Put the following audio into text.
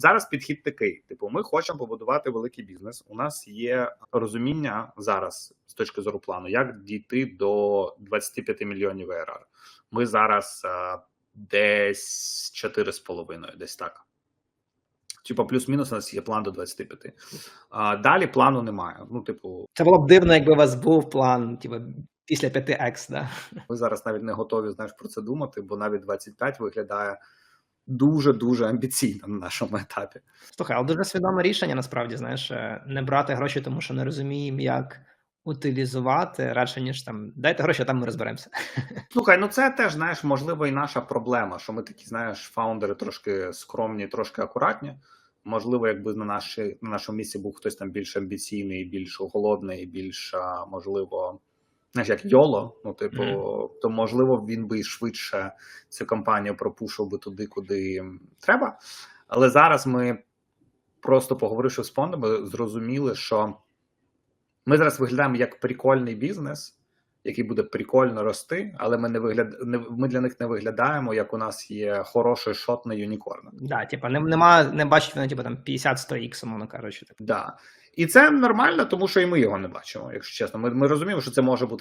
Зараз підхід такий: типу, ми хочемо побудувати великий бізнес. У нас є розуміння зараз з точки зору плану, як дійти до 25 мільйонів ARR. Ми зараз а, десь 4,5, десь так. Типа, плюс-мінус у нас є план до 25. А, далі плану немає. Ну, типу, Це було б дивно, якби у вас був план, типу, після 5X, да. Ми зараз навіть не готові знаєш про це думати, бо навіть 25 виглядає дуже дуже амбіційно на нашому етапі. Слухай, але дуже свідоме рішення, насправді, знаєш, е, не брати гроші, тому що не розуміємо, як утилізувати, радше, ніж там дайте гроші, а там ми розберемося. Слухай, ну це теж знаєш, можливо, і наша проблема, що ми такі, знаєш, фаундери трошки скромні, трошки акуратні. Можливо, якби на наші на нашому місці був хтось там більш амбіційний, більш голодний, більш можливо, знаєш, як Йоло. Ну, типу, Мгм. то можливо він би і швидше цю компанію пропушив би туди, куди треба. Але зараз ми просто поговоривши з фондами, зрозуміли, що ми зараз виглядаємо як прикольний бізнес, який буде прикольно рости, але ми не вигляд... не, ми для них не виглядаємо, як у нас є хороший шот на юнікорна. Да, типа не, нема, не бачить вони, типу, там 50-100 х умовно кажучи. Так. Да. І це нормально, тому що і ми його не бачимо, якщо чесно. Ми, ми розуміємо, що це може бути